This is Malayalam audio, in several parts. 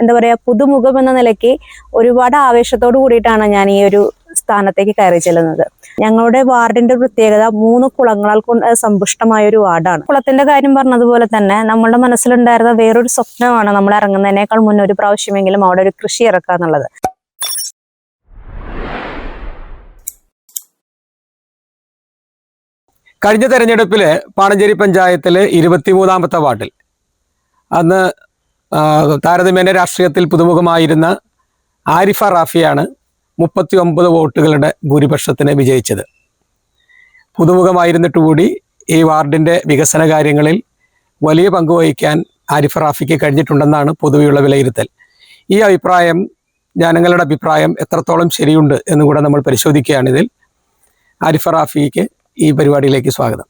എന്താ പറയാ പുതുമുഖം എന്ന നിലയ്ക്ക് ഒരുപാട് ആവേശത്തോട് കൂടിയിട്ടാണ് ഞാൻ ഈ ഒരു സ്ഥാനത്തേക്ക് കയറി ചെല്ലുന്നത്. ഞങ്ങളുടെ വാർഡിന്റെ പ്രത്യേകത മൂന്ന് കുളങ്ങളാൽ സമ്പുഷ്ടമായ ഒരു വാർഡാണ്. കുളത്തിന്റെ കാര്യം പറഞ്ഞതുപോലെ തന്നെ നമ്മളുടെ മനസ്സിലുണ്ടായിരുന്ന വേറൊരു സ്വപ്നമാണ് നമ്മൾ ഇറങ്ങുന്നതിനേക്കാൾ മുന്നേ ഒരു പ്രാവശ്യമെങ്കിലും അവിടെ ഒരു കൃഷി ഇറക്കുക എന്നുള്ളത്. കഴിഞ്ഞ തെരഞ്ഞെടുപ്പിൽ പാണഞ്ചേരി പഞ്ചായത്തിലെ ഇരുപത്തിമൂന്നാമത്തെ വാർഡിൽ. അന്ന് താരതമ്യേന രാഷ്ട്രീയത്തിൽ പുതുമുഖമായിരുന്ന ആരിഫ റാഫിയാണ് മുപ്പത്തി ഒമ്പത് വോട്ടുകളുടെ ഭൂരിപക്ഷത്തിന് വിജയിച്ചത്. പുതുമുഖമായിരുന്നിട്ട് കൂടി ഈ വാർഡിന്റെ വികസന കാര്യങ്ങളിൽ വലിയ പങ്ക് വഹിക്കാൻ ആരിഫ റാഫിക്ക് കഴിഞ്ഞിട്ടുണ്ടെന്നാണ് പൊതുവെയുള്ള വിലയിരുത്തൽ. ഈ അഭിപ്രായം ജനങ്ങളുടെ അഭിപ്രായം എത്രത്തോളം ശരിയുണ്ട് എന്ന് കൂടെ നമ്മൾ പരിശോധിക്കുകയാണിതിൽ ആരിഫ റാഫിക്ക് ഈ പരിപാടിയിലേക്ക് സ്വാഗതം.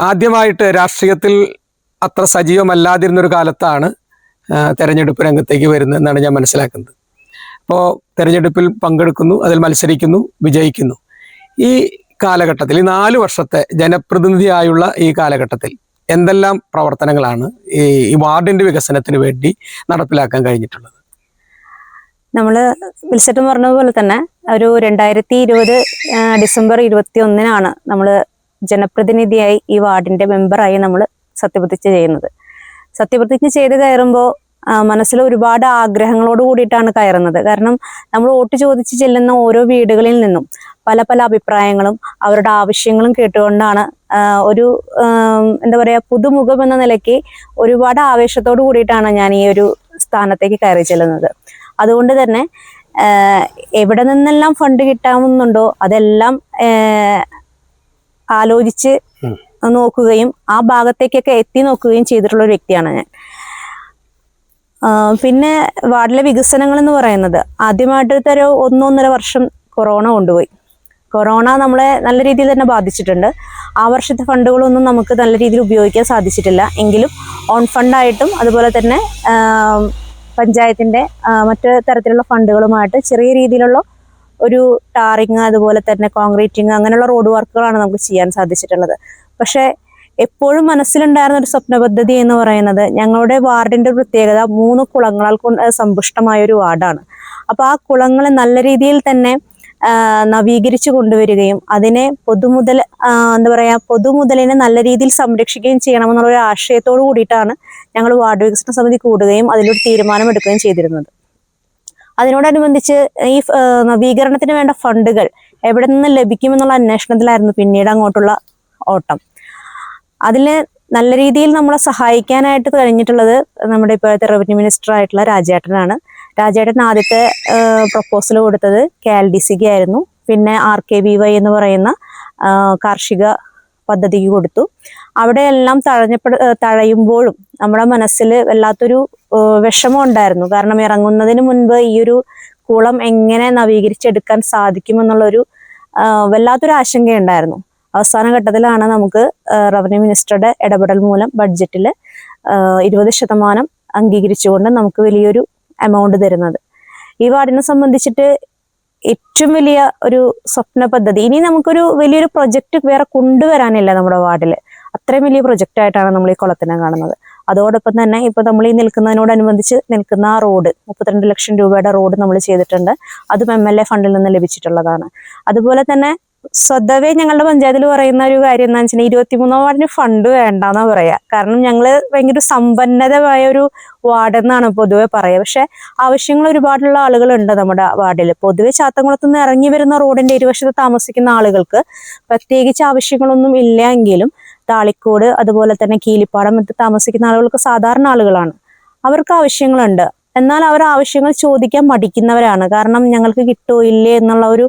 ആദ്യമായിട്ട് രാഷ്ട്രീയത്തിൽ അത്ര സജീവമല്ലാതിരുന്നൊരു കാലത്താണ് തെരഞ്ഞെടുപ്പ് രംഗത്തേക്ക് വരുന്നത് എന്നാണ് ഞാൻ മനസ്സിലാക്കുന്നത്. അപ്പോൾ തെരഞ്ഞെടുപ്പിൽ പങ്കെടുക്കുന്നു അതിൽ മത്സരിക്കുന്നു വിജയിക്കുന്നു. ഈ കാലഘട്ടത്തിൽ ഈ നാല് വർഷത്തെ ജനപ്രതിനിധിയായുള്ള ഈ കാലഘട്ടത്തിൽ എന്തെല്ലാം പ്രവർത്തനങ്ങളാണ് ഈ വാർഡിന്റെ വികസനത്തിന് വേണ്ടി നടപ്പിലാക്കാൻ കഴിഞ്ഞിട്ടുള്ളത്? നമ്മൾ വിൽസെറ്റ് പറഞ്ഞതുപോലെ തന്നെ ഒരു രണ്ടായിരത്തി ഇരുപത് ഡിസംബർ ഇരുപത്തി ഒന്നിനാണ് നമ്മൾ ജനപ്രതിനിധിയായി ഈ വാർഡിന്റെ മെമ്പറായി നമ്മൾ സത്യപ്രതിജ്ഞ ചെയ്യുന്നത്. സത്യപ്രതിജ്ഞ ചെയ്ത് കയറുമ്പോൾ മനസ്സിൽ ഒരുപാട് ആഗ്രഹങ്ങളോട് കൂടിയിട്ടാണ് കയറുന്നത്. കാരണം നമ്മൾ വോട്ട് ചോദിച്ച് ചെല്ലുന്ന ഓരോ വീടുകളിൽ നിന്നും പല പല അഭിപ്രായങ്ങളും അവരുടെ ആവശ്യങ്ങളും കേട്ടുകൊണ്ടാണ് ഒരു എന്താ പറയുക പുതുമുഖം എന്ന നിലയ്ക്ക് ഒരുപാട് ആവേശത്തോട് കൂടിയിട്ടാണ് ഞാൻ ഈ ഒരു സ്ഥാനത്തേക്ക് കയറി ചെല്ലുന്നത്. അതുകൊണ്ട് തന്നെ എവിടെ നിന്നെല്ലാം ഫണ്ട് കിട്ടാവുന്നുണ്ടോ അതെല്ലാം ആലോചിച്ച്. നോക്കുകയും ആ ഭാഗത്തേക്കൊക്കെ എത്തി നോക്കുകയും ചെയ്തിട്ടുള്ള ഒരു വ്യക്തിയാണ് ഞാൻ. പിന്നെ വാർഡിലെ വികസനങ്ങൾ എന്ന് പറയുന്നത് ആദ്യമായിട്ട് ഒരു ഒന്നൊന്നര വർഷം കൊറോണ കൊണ്ടുപോയി. കൊറോണ നമ്മളെ നല്ല രീതിയിൽ തന്നെ ബാധിച്ചിട്ടുണ്ട്. ആ വർഷത്തെ ഫണ്ടുകളൊന്നും നമുക്ക് നല്ല രീതിയിൽ ഉപയോഗിക്കാൻ സാധിച്ചിട്ടില്ല. എങ്കിലും ഓൺ ഫണ്ടായിട്ടും അതുപോലെ തന്നെ പഞ്ചായത്തിന്റെ മറ്റ് തരത്തിലുള്ള ഫണ്ടുകളുമായിട്ട് ചെറിയ രീതിയിലുള്ള ഒരു ടാറിങ് അതുപോലെ തന്നെ കോൺക്രീറ്റിങ് അങ്ങനെയുള്ള റോഡ് വർക്കുകളാണ് നമുക്ക് ചെയ്യാൻ സാധിച്ചിട്ടുള്ളത്. പക്ഷേ എപ്പോഴും മനസ്സിലുണ്ടായിരുന്ന ഒരു സ്വപ്ന പദ്ധതി എന്ന് പറയുന്നത് ഞങ്ങളുടെ വാർഡിന്റെ പ്രത്യേകത മൂന്ന് കുളങ്ങളാൽ സമ്പുഷ്ടമായ ഒരു വാർഡാണ്. അപ്പൊ ആ കുളങ്ങളെ നല്ല രീതിയിൽ തന്നെ നവീകരിച്ചു കൊണ്ടുവരികയും അതിനെ പൊതുമുതൽ എന്താ പറയാ പൊതുമുതലിനെ നല്ല രീതിയിൽ സംരക്ഷിക്കുകയും ചെയ്യണമെന്നുള്ള ഒരു ആശയത്തോടു കൂടിയിട്ടാണ് ഞങ്ങൾ വാർഡ് വികസന സമിതി കൂടുകയും അതിലൊരു തീരുമാനമെടുക്കുകയും ചെയ്തിരുന്നത്. അതിനോടനുബന്ധിച്ച് ഈ നവീകരണത്തിന് വേണ്ട ഫണ്ടുകൾ എവിടെ നിന്ന് ലഭിക്കുമെന്നുള്ള അന്വേഷണത്തിലായിരുന്നു പിന്നീട് അങ്ങോട്ടുള്ള ഓട്ടം. അതിൽ നല്ല രീതിയിൽ നമ്മളെ സഹായിക്കാനായിട്ട് കഴിഞ്ഞിട്ടുള്ളത് നമ്മുടെ ഇപ്പോഴത്തെ റവന്യൂ മിനിസ്റ്റർ ആയിട്ടുള്ള രാജേട്ടനാണ്. രാജേട്ടൻ ആദ്യത്തെ പ്രപ്പോസൽ കൊടുത്തത് കെ എൽ ഡി സിക്ക് ആയിരുന്നു. പിന്നെ ആർ കെ വി വൈ എന്ന് പറയുന്ന കാർഷിക പദ്ധതിക്ക് കൊടുത്തു. അവിടെയെല്ലാം തഴഞ്ഞപ്പെട തഴയുമ്പോഴും നമ്മുടെ മനസ്സിൽ വല്ലാത്തൊരു വിഷമം ഉണ്ടായിരുന്നു. കാരണം ഇറങ്ങുന്നതിന് മുൻപ് ഈ ഒരു കുളം എങ്ങനെ നവീകരിച്ചെടുക്കാൻ സാധിക്കുമെന്നുള്ളൊരു വല്ലാത്തൊരു ആശങ്കയുണ്ടായിരുന്നു. അവസാന ഘട്ടത്തിലാണ് നമുക്ക് റവന്യൂ മിനിസ്റ്ററുടെ ഇടപെടൽ മൂലം ബഡ്ജറ്റിൽ ഇരുപത് ശതമാനം അംഗീകരിച്ചുകൊണ്ട് നമുക്ക് വലിയൊരു എമൗണ്ട് തരുന്നത്. ഈ വാർഡിനെ സംബന്ധിച്ചിട്ട് ഏറ്റവും വലിയ ഒരു സ്വപ്ന പദ്ധതി ഇനി നമുക്കൊരു വലിയൊരു പ്രൊജക്റ്റ് വേറെ കൊണ്ടുവരാനില്ല നമ്മുടെ വാർഡിൽ അത്രയും വലിയ പ്രൊജക്റ്റ് ആയിട്ടാണ് നമ്മൾ ഈ കുളത്തിനെ കാണുന്നത്. അതോടൊപ്പം തന്നെ ഇപ്പൊ നമ്മൾ ഈ നിൽക്കുന്നതിനോടനുബന്ധിച്ച് നിൽക്കുന്ന ആ റോഡ് മുപ്പത്തിരണ്ട് ലക്ഷം രൂപയുടെ റോഡ് നമ്മൾ ചെയ്തിട്ടുണ്ട്. അതും എം എൽ എ ഫണ്ടിൽ നിന്ന് ലഭിച്ചിട്ടുള്ളതാണ്. അതുപോലെ തന്നെ സ്വതവേ ഞങ്ങളുടെ പഞ്ചായത്തിൽ പറയുന്ന ഒരു കാര്യം എന്താ വെച്ചാൽ ഇരുപത്തിമൂന്നാം വാർഡിന് ഫണ്ട് വേണ്ടെന്ന് പറയാ. കാരണം ഞങ്ങൾ ഭയങ്കര സമ്പന്നതമായ ഒരു വാർഡ് എന്നാണ് പൊതുവെ പറയുക പക്ഷെ ആവശ്യങ്ങൾ ഒരുപാടുള്ള ആളുകളുണ്ട് നമ്മുടെ വാർഡിൽ പൊതുവെ ചാത്തംകുളത്ത് നിന്ന് ഇറങ്ങി വരുന്ന റോഡിന്റെ ഇരുവശത്ത് താമസിക്കുന്ന ആളുകൾക്ക് പ്രത്യേകിച്ച് ആവശ്യങ്ങളൊന്നും ഇല്ല എങ്കിലും താളിക്കോട് അതുപോലെ തന്നെ കീലിപ്പാടം താമസിക്കുന്ന ആളുകൾക്ക് സാധാരണ ആളുകളാണ്. അവർക്ക് ആവശ്യങ്ങളുണ്ട്. എന്നാൽ അവർ ആവശ്യങ്ങൾ ചോദിക്കാൻ മടിക്കുന്നവരാണ്. കാരണം ഞങ്ങൾക്ക് കിട്ടോ ഇല്ലേ എന്നുള്ള ഒരു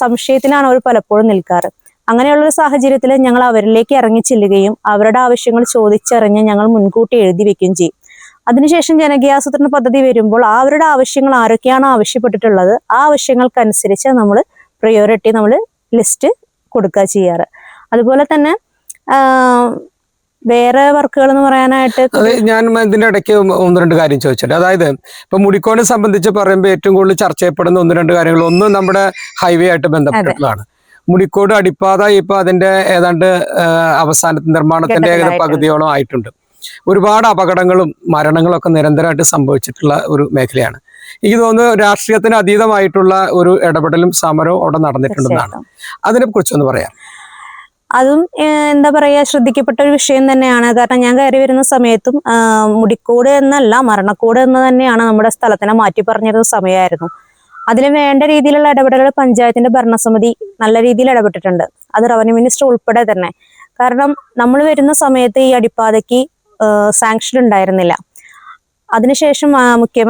സംശയത്തിലാണ് അവർ പലപ്പോഴും നിൽക്കാറ്. അങ്ങനെയുള്ള ഒരു സാഹചര്യത്തിൽ ഞങ്ങൾ അവരിലേക്ക് ഇറങ്ങി ചെല്ലുകയും അവരുടെ ആവശ്യങ്ങൾ ചോദിച്ചറിഞ്ഞ് ഞങ്ങൾ മുൻകൂട്ടി എഴുതി വെക്കുകയും ചെയ്യും. അതിനുശേഷം ജനകീയാസൂത്രണ പദ്ധതി വരുമ്പോൾ അവരുടെ ആവശ്യങ്ങൾ ആരൊക്കെയാണ് ആവശ്യപ്പെട്ടിട്ടുള്ളത് ആ ആവശ്യങ്ങൾക്കനുസരിച്ച് നമ്മൾ പ്രയോറിറ്റി നമ്മൾ ലിസ്റ്റ് കൊടുക്കുക ചെയ്യാറ്. അതുപോലെ തന്നെ വേറെ വർക്കുകൾ എന്ന് പറയാനായിട്ട് അതെ ഞാൻ ഇതിന്റെ ഇടയ്ക്ക് ഒന്ന് രണ്ട് കാര്യം ചോദിച്ചിട്ട്. അതായത് ഇപ്പൊ മുടിക്കോനെ സംബന്ധിച്ച് പറയുമ്പോൾ ഏറ്റവും കൂടുതൽ ചർച്ച ചെയ്യപ്പെടുന്ന ഒന്ന് രണ്ട് കാര്യങ്ങൾ. ഒന്ന് നമ്മുടെ ഹൈവേ ആയിട്ട് ബന്ധപ്പെട്ടിട്ടുള്ളതാണ് മുടിക്കോട് അടിപ്പാത ഇപ്പൊ അതിന്റെ ഏതാണ്ട് അവസാനത്തെ അവസാന നിർമ്മാണത്തിന്റെ ഏകദേശം. പകുതിയോളം ആയിട്ടുണ്ട്. ഒരുപാട് അപകടങ്ങളും മരണങ്ങളും ഒക്കെ നിരന്തരമായിട്ട് സംഭവിച്ചിട്ടുള്ള ഒരു മേഖലയാണ്. എനിക്ക് തോന്നുന്നു രാഷ്ട്രീയത്തിന് അതീതമായിട്ടുള്ള ഒരു ഇടപെടലും സമരവും അവിടെ നടന്നിട്ടുണ്ടെന്നാണ്. അതിനെ കുറിച്ചൊന്ന് പറയാം. അതും എന്താ പറയാ ശ്രദ്ധിക്കപ്പെട്ട ഒരു വിഷയം തന്നെയാണ്. കാരണം ഞാൻ കയറി വരുന്ന സമയത്തും മുടിക്കോട് എന്നല്ല മരണക്കോട് എന്ന് തന്നെയാണ് നമ്മുടെ സ്ഥലത്തിനെ മാറ്റി പറഞ്ഞിരുന്ന സമയമായിരുന്നു. അതിന് വേണ്ട രീതിയിലുള്ള ഇടപെടലുകൾ പഞ്ചായത്തിന്റെ ഭരണസമിതി നല്ല രീതിയിൽ ഇടപെട്ടിട്ടുണ്ട്. അത് റവന്യൂ മിനിസ്റ്റർ ഉൾപ്പെടെ തന്നെ. കാരണം നമ്മൾ വരുന്ന സമയത്ത് ഈ അടിപ്പാതയ്ക്ക് സാങ്ഷൻ ഉണ്ടായിരുന്നില്ല. അതിനുശേഷം മുഖ്യ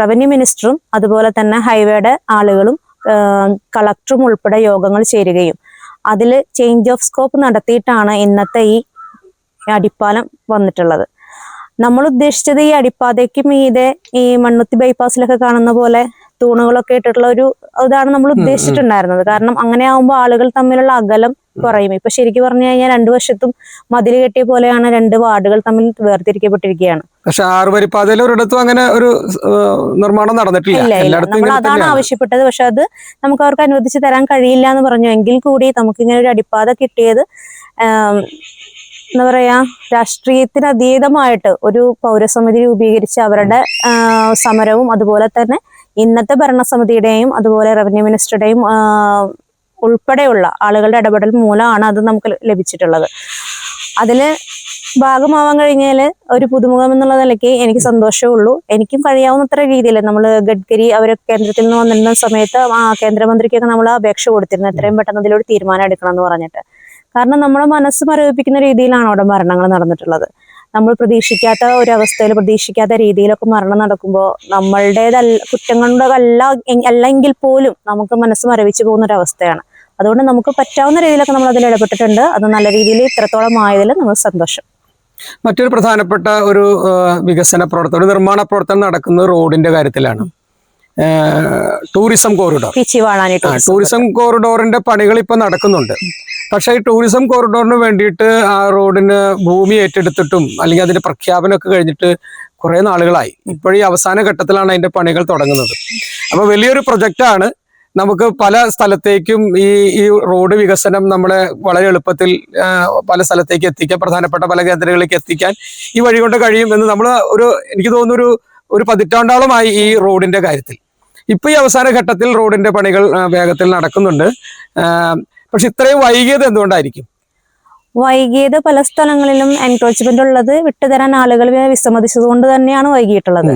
റവന്യൂ മിനിസ്റ്ററും അതുപോലെ തന്നെ ഹൈവേയുടെ ആളുകളും കളക്ടറും ഉൾപ്പെടെ യോഗങ്ങൾ ചേരുകയും. അതിൽ ചേഞ്ച് ഓഫ് സ്കോപ്പ് നടത്തിയിട്ടാണ് ഇന്നത്തെ ഈ അടിപ്പാലം വന്നിട്ടുള്ളത്. നമ്മൾ ഉദ്ദേശിച്ചത് ഈ അടിപ്പാതയ്ക്കും ഇതേ ഈ മണ്ണുത്തി ബൈപ്പാസിലൊക്കെ കാണുന്ന പോലെ തൂണുകളൊക്കെ ഇട്ടിട്ടുള്ള ഒരു ഇതാണ് നമ്മൾ ഉദ്ദേശിച്ചിട്ടുണ്ടായിരുന്നത്. കാരണം അങ്ങനെ ആവുമ്പോൾ ആളുകൾ തമ്മിലുള്ള അകലം കുറയും. ഇപ്പൊ ശരിക്കും പറഞ്ഞു കഴിഞ്ഞാൽ രണ്ടു വശത്തും മതിൽ കെട്ടിയ പോലെയാണ് രണ്ട് വാർഡുകൾ തമ്മിൽ വേർതിരിക്കപ്പെട്ടിരിക്കുകയാണ്. പക്ഷെ ആറുവരിപ്പാതയിൽ ഒരിടത്തും അങ്ങനെ ഒരു നിർമ്മാണം നടന്നിട്ടില്ല. നമ്മൾ അതാണ് ആവശ്യപ്പെട്ടത്. പക്ഷെ അത് നമുക്ക് അവർക്ക് അനുവദിച്ച് തരാൻ കഴിയില്ല എന്ന് പറഞ്ഞു എങ്കിൽ കൂടി നമുക്ക് ഇങ്ങനെ ഒരു അടിപ്പാത കിട്ടിയത് എന്താ പറയാ രാഷ്ട്രീയത്തിന് അതീതമായിട്ട് ഒരു പൗരസമിതി രൂപീകരിച്ച് അവരുടെ സമരവും അതുപോലെ തന്നെ ഇന്നത്തെ ഭരണസമിതിയുടെയും അതുപോലെ റവന്യൂ മിനിസ്റ്ററുടെയും ഉൾപ്പെടെയുള്ള ആളുകളുടെ ഇടപെടൽ മൂലമാണ് അത് നമുക്ക് ലഭിച്ചിട്ടുള്ളത്. അതിൽ ഭാഗമാവാൻ കഴിഞ്ഞാൽ ഒരു പുതുമുഖം എന്നുള്ള നിലയ്ക്ക് എനിക്ക് സന്തോഷമേ ഉള്ളൂ. എനിക്കും കഴിയാവുന്നത്ര രീതിയിൽ നമ്മൾ ഗഡ്കരി അവർ കേന്ദ്രത്തിൽ നിന്ന് വന്നിരുന്ന സമയത്ത് ആ കേന്ദ്രമന്ത്രിക്കൊക്കെ നമ്മൾ അപേക്ഷ കൊടുത്തിരുന്നു. എത്രയും പെട്ടെന്ന് ഇതിലൊരു തീരുമാനം എടുക്കണം എന്ന് പറഞ്ഞിട്ട്. കാരണം നമ്മുടെ മനസ്സ് മരവിപ്പിക്കുന്ന രീതിയിലാണ് അവിടെ മരണങ്ങൾ നടന്നിട്ടുള്ളത്. നമ്മൾ പ്രതീക്ഷിക്കാത്ത ഒരു അവസ്ഥയിൽ പ്രതീക്ഷിക്കാത്ത രീതിയിലൊക്കെ മരണം നടക്കുമ്പോൾ നമ്മളുടേതല്ല കുറ്റങ്ങളുടേതല്ല അല്ലെങ്കിൽ പോലും നമുക്ക് മനസ്സ് മരവിച്ചു പോകുന്ന ഒരു അവസ്ഥയാണ് അതുകൊണ്ട് നമുക്ക് പറ്റാവുന്ന രീതിയിലൊക്കെ നമ്മൾ അതിൽ ഇടപെട്ടിട്ടുണ്ട്. അത് നല്ല രീതിയിൽ ഇത്രത്തോളം ആയതിൽ നമ്മൾ സന്തോഷം. മറ്റൊരു പ്രധാനപ്പെട്ട ഒരു വികസന പ്രവർത്തനം ഒരു നിർമ്മാണ പ്രവർത്തനം നടക്കുന്നത് റോഡിന്റെ കാര്യത്തിലാണ്. ടൂറിസം കോറിഡോർ ടൂറിസം കോറിഡോറിന്റെ പണികൾ ഇപ്പൊ നടക്കുന്നുണ്ട്. പക്ഷേ ഈ ടൂറിസം കോറിഡോറിന് വേണ്ടിയിട്ട് ആ റോഡിന് ഭൂമി ഏറ്റെടുത്തിട്ടും അല്ലെങ്കിൽ അതിന്റെ പ്രഖ്യാപനമൊക്കെ കഴിഞ്ഞിട്ട് കുറെ നാളുകളായി. ഇപ്പോഴീ അവസാന ഘട്ടത്തിലാണ് അതിന്റെ പണികൾ തുടങ്ങുന്നത്. അപ്പോൾ വലിയൊരു പ്രൊജക്റ്റാണ് നമുക്ക് പല സ്ഥലത്തേക്കും ഈ ഈ റോഡ് വികസനം നമ്മളെ വളരെ എളുപ്പത്തിൽ പല സ്ഥലത്തേക്ക് എത്തിക്കാൻ പ്രധാനപ്പെട്ട പല കേന്ദ്രങ്ങളിലേക്ക് എത്തിക്കാൻ ഈ വഴി കൊണ്ട് കഴിയും എന്ന് നമ്മൾ ഒരു എനിക്ക് തോന്നുന്നു ഒരു ഒരു പതിറ്റാണ്ടോളമായി ഈ റോഡിന്റെ കാര്യത്തിൽ. ഇപ്പൊ ഈ അവസാന ഘട്ടത്തിൽ റോഡിന്റെ പണികൾ വേഗത്തിൽ നടക്കുന്നുണ്ട്. പക്ഷെ ഇത്രയും വൈകിയത് എന്തുകൊണ്ടായിരിക്കും? വൈകിയത് പല സ്ഥലങ്ങളിലും എൻക്രോച്ച്മെന്റ് ഉള്ളത് വിട്ടുതരാൻ ആളുകൾ വിസമ്മതിച്ചത് കൊണ്ട് തന്നെയാണ് വൈകിയിട്ടുള്ളത്.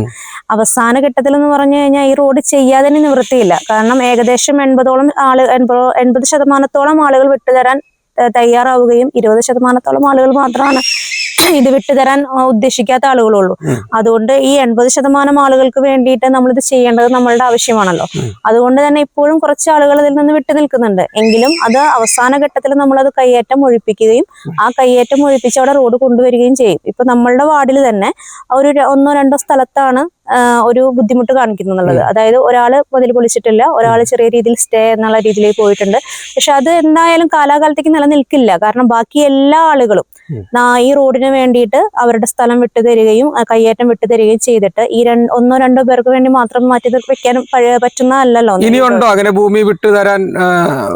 അവസാന ഘട്ടത്തിൽ എന്ന് പറഞ്ഞു കഴിഞ്ഞാൽ ഈ റോഡ് ചെയ്യാതെ നിവൃത്തിയില്ല. കാരണം ഏകദേശം എൺപതോളം ആൾ എൺപത് എൺപത് ശതമാനത്തോളം ആളുകൾ വിട്ടുതരാൻ തയ്യാറാവുകയും ഇരുപത് ശതമാനത്തോളം ആളുകൾ മാത്രമാണ് ഇത് വിട്ടുതരാൻ ഉദ്ദേശിക്കാത്ത ആളുകളുള്ളൂ. അതുകൊണ്ട് ഈ എൺപത് ശതമാനം ആളുകൾക്ക് വേണ്ടിയിട്ട് നമ്മളിത് ചെയ്യേണ്ടത് നമ്മളുടെ ആവശ്യമാണല്ലോ. അതുകൊണ്ട് തന്നെ ഇപ്പോഴും കുറച്ച് ആളുകൾ ഇതിൽ നിന്ന് വിട്ടു നിൽക്കുന്നുണ്ട്. എങ്കിലും അത് അവസാന ഘട്ടത്തിൽ നമ്മളത് കയ്യേറ്റം ഒഴിപ്പിക്കുകയും ആ കയ്യേറ്റം ഒഴിപ്പിച്ച് അവിടെ റോഡ് കൊണ്ടുവരികയും ചെയ്യും. ഇപ്പൊ നമ്മളുടെ വാർഡിൽ തന്നെ ഒരു ഒന്നോ രണ്ടോ സ്ഥലത്താണ് ഒരു ബുദ്ധിമുട്ട് കാണിക്കുന്നുള്ളത് അതായത് ഒരാൾ മുതൽ പൊളിച്ചിട്ടില്ല ഒരാൾ ചെറിയ രീതിയിൽ സ്റ്റേ എന്നുള്ള രീതിയിൽ പോയിട്ടുണ്ട്. പക്ഷെ അത് എന്തായാലും കാലാകാലത്തേക്ക് നിലനിൽക്കില്ല. കാരണം ബാക്കി എല്ലാ ആളുകളും ഈ റോഡിന് വേണ്ടിയിട്ട് അവരുടെ സ്ഥലം വിട്ടുതരികയും കയ്യേറ്റം വിട്ടുതരികയും ചെയ്തിട്ട് ഈ ഒന്നോ രണ്ടോ പേർക്ക് വേണ്ടി മാത്രം മാറ്റി വെക്കാൻ പറ്റുന്നതല്ലല്ലോ ഇനിയുണ്ടോ അങ്ങനെ ഭൂമി വിട്ടുതരാൻ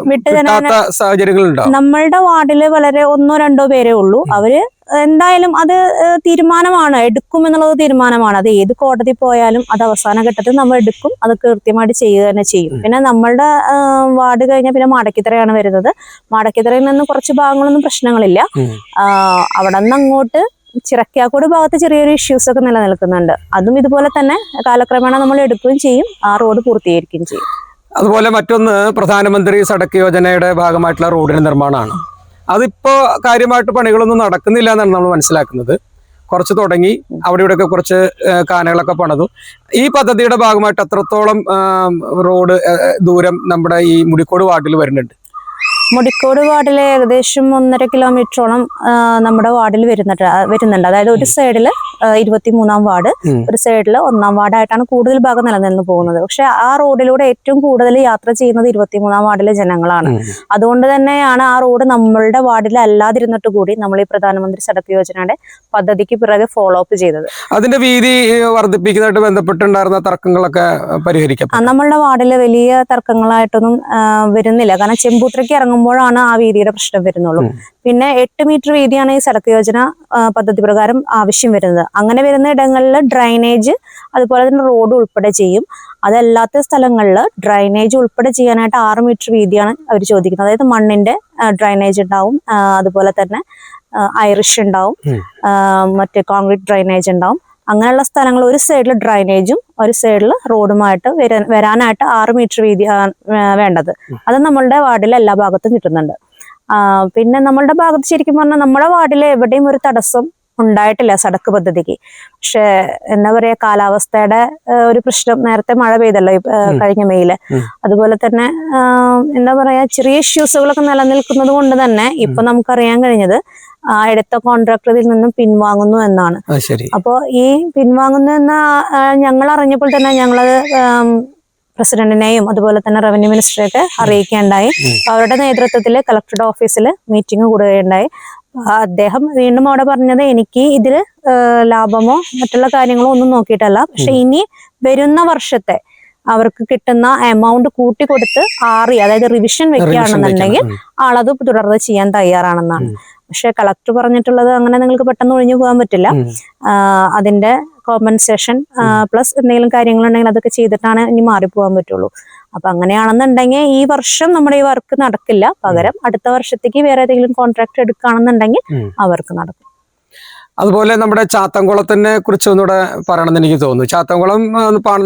വിട്ടുതരാൻ സാഹചര്യങ്ങളുണ്ടോ? നമ്മളുടെ വാർഡിൽ വളരെ ഒന്നോ രണ്ടോ പേരേ ഉള്ളൂ. അവർ എന്തായാലും അത് തീരുമാനമാണ്. എടുക്കും എന്നുള്ളത് തീരുമാനമാണ്. അത് ഏത് കോടതി പോയാലും അത് അവസാന ഘട്ടത്തിൽ നമ്മൾ എടുക്കും. അത് കൃത്യമായിട്ട് ചെയ്യുക തന്നെ ചെയ്യും. പിന്നെ നമ്മളുടെ വാർഡ് കഴിഞ്ഞാൽ പിന്നെ മാടക്കിത്തറയാണ് വരുന്നത്. മാടക്കിത്തറയിൽ നിന്ന് കുറച്ച് ഭാഗങ്ങളൊന്നും പ്രശ്നങ്ങളില്ല. അവിടെ നിന്ന് അങ്ങോട്ട് ചിറക്കാക്കോട് ഭാഗത്ത് ചെറിയൊരു ഇഷ്യൂസ് ഒക്കെ നിലനിൽക്കുന്നുണ്ട്. അതും ഇതുപോലെ തന്നെ കാലക്രമേണ നമ്മൾ എടുക്കുകയും ചെയ്യും. ആ റോഡ് പൂർത്തീകരിക്കുകയും ചെയ്യും. അതുപോലെ മറ്റൊന്ന് പ്രധാനമന്ത്രി സടക്ക് യോജനയുടെ ഭാഗമായിട്ടുള്ള റോഡിന്റെ നിർമ്മാണമാണ്. അതിപ്പോ കാര്യമായിട്ട് പണികളൊന്നും നടക്കുന്നില്ല എന്നാണ് നമ്മൾ മനസ്സിലാക്കുന്നത്. കുറച്ച് തുടങ്ങി അവിടെ ഇവിടെയൊക്കെ കുറച്ച് കാനകളൊക്കെ പണിതു. ഈ പദ്ധതിയുടെ ഭാഗമായിട്ട് എത്രത്തോളം റോഡ് ദൂരം നമ്മുടെ ഈ മുടിക്കോട് വാർഡിൽ വരുന്നുണ്ട്? മുടിക്കോട് വാർഡിൽ ഏകദേശം ഒന്നര കിലോമീറ്ററോളം നമ്മുടെ വാർഡിൽ വരുന്നുണ്ട് വരുന്നുണ്ട്. അതായത് ഒരു സൈഡിൽ ഇരുപത്തി മൂന്നാം വാർഡ്. ഒരു സൈഡിൽ ഒന്നാം വാർഡായിട്ടാണ് കൂടുതൽ ഭാഗം നിലനിന്ന് പോകുന്നത്. പക്ഷെ ആ റോഡിലൂടെ ഏറ്റവും കൂടുതൽ യാത്ര ചെയ്യുന്നത് ഇരുപത്തിമൂന്നാം വാർഡിലെ ജനങ്ങളാണ്. അതുകൊണ്ട് തന്നെയാണ് ആ റോഡ് നമ്മളുടെ വാർഡിൽ അല്ലാതിരുന്നിട്ട് കൂടി നമ്മൾ ഈ പ്രധാനമന്ത്രി സടക്ക് യോജനയുടെ പദ്ധതിക്ക് പിറകെ ഫോളോ അപ്പ് ചെയ്തത്. അതിന്റെ വീതി വർദ്ധിപ്പിക്കുന്നതായിട്ട് ബന്ധപ്പെട്ടുണ്ടായിരുന്ന തർക്കങ്ങളൊക്കെ പരിഹരിക്കപ്പെട്ടു. ആ, നമ്മളുടെ വാർഡിൽ വലിയ തർക്കങ്ങളായിട്ടൊന്നും വരുന്നില്ല. കാരണം ചെമ്പൂത്രയ്ക്ക് ഇറങ്ങുമ്പോഴാണ് ആ വീതിയുടെ പ്രശ്നം വരുന്നുള്ളൂ. പിന്നെ എട്ട് മീറ്റർ വീതിയാണ് ഈ സടക്ക് യോജന പദ്ധതി പ്രകാരം ആവശ്യം വരുന്നത്. അങ്ങനെ വരുന്ന ഇടങ്ങളിൽ ഡ്രൈനേജ് അതുപോലെ തന്നെ റോഡ് ഉൾപ്പെടെ ചെയ്യും. അതല്ലാത്ത സ്ഥലങ്ങളിൽ ഡ്രൈനേജ് ഉൾപ്പെടെ ചെയ്യാനായിട്ട് ആറ് മീറ്റർ വീതിയാണ് അവർ ചോദിക്കുന്നത്. അതായത് മണ്ണിന്റെ ഡ്രൈനേജ് ഉണ്ടാവും അതുപോലെ തന്നെ ഐറിഷ് ഉണ്ടാവും. മറ്റേ കോൺക്രീറ്റ് ഡ്രൈനേജ് ഉണ്ടാവും. അങ്ങനെയുള്ള സ്ഥലങ്ങൾ ഒരു സൈഡിൽ ഡ്രൈനേജും ഒരു സൈഡിൽ റോഡുമായിട്ട് വരാൻ വരാനായിട്ട് ആറ് മീറ്റർ വീതി വേണ്ടത്. അത് നമ്മളുടെ വാർഡിലെ എല്ലാ ഭാഗത്തും കിട്ടുന്നുണ്ട്. പിന്നെ നമ്മളുടെ ഭാഗത്ത് ശരിക്കും പറഞ്ഞാൽ നമ്മുടെ വാർഡിലെ എവിടെയും ഒരു തടസ്സം ഉണ്ടായിട്ടില്ല സടക്ക് പദ്ധതിക്ക്. പക്ഷെ എന്താ പറയാ കാലാവസ്ഥയുടെ ഒരു പ്രശ്നം. നേരത്തെ മഴ പെയ്തല്ലോ കഴിഞ്ഞ മെയിൽ അതുപോലെ തന്നെ എന്താ പറയാ ചെറിയ ഇഷ്യൂസുകളൊക്കെ നിലനിൽക്കുന്നത് കൊണ്ട് തന്നെ ഇപ്പൊ നമുക്കറിയാൻ കഴിഞ്ഞത് ആ, എടുത്ത കോൺട്രാക്ടറിൽ നിന്നും പിൻവാങ്ങുന്നു എന്നാണ്. അപ്പോ അപ്പോൾ ഈ പിൻവാങ്ങുന്നു എന്ന ഞങ്ങൾ അറിഞ്ഞപ്പോൾ തന്നെ ഞങ്ങളത് പ്രസിഡന്റിനെയും അതുപോലെ തന്നെ റവന്യൂ മിനിസ്റ്ററെയൊക്കെ അറിയിക്കുകയുണ്ടായി. അവരുടെ നേതൃത്വത്തിൽ കളക്ടറുടെ ഓഫീസിൽ മീറ്റിംഗ് കൂടുകയുണ്ടായി. അദ്ദേഹം വീണ്ടും അവിടെ പറഞ്ഞത് എനിക്ക് ഇതിൽ ലാഭമോ മറ്റുള്ള കാര്യങ്ങളോ ഒന്നും നോക്കിയിട്ടല്ല. പക്ഷെ ഇനി വരുന്ന വർഷത്തെ അവർക്ക് കിട്ടുന്ന എമൗണ്ട് കൂട്ടി കൊടുത്ത് ആറി അതായത് റിവിഷൻ വെക്കുകയാണെന്നുണ്ടെങ്കിൽ. ആളത് തുടർന്ന് ചെയ്യാൻ തയ്യാറാണെന്നാണ്. പക്ഷെ കളക്ടർ പറഞ്ഞിട്ടുള്ളത് അങ്ങനെ നിങ്ങൾക്ക് പെട്ടെന്ന് ഒഴിഞ്ഞു പോകാൻ പറ്റില്ല. അതിന്റെ കോമ്പൻസേഷൻ പ്ലസ് എന്തെങ്കിലും കാര്യങ്ങളുണ്ടെങ്കിൽ അതൊക്കെ ചെയ്തിട്ടാണ് ഇനി മാറിപ്പോകാൻ പറ്റുള്ളൂ. അപ്പൊ അങ്ങനെയാണെന്നുണ്ടെങ്കിൽ ഈ വർഷം നമ്മുടെ ഈ വർക്ക് നടക്കില്ല. പകരം അടുത്ത വർഷത്തേക്ക് വേറെ ഏതെങ്കിലും കോൺട്രാക്ട് എടുക്കുകയാണെന്നുണ്ടെങ്കിൽ ആ അവർക്ക് നടക്കും. അതുപോലെ നമ്മുടെ ചാത്തൻകുളത്തിനെ കുറിച്ച് ഒന്നുകൂടെ പറയണമെന്ന് എനിക്ക് തോന്നുന്നു. ചാത്തൻകുളം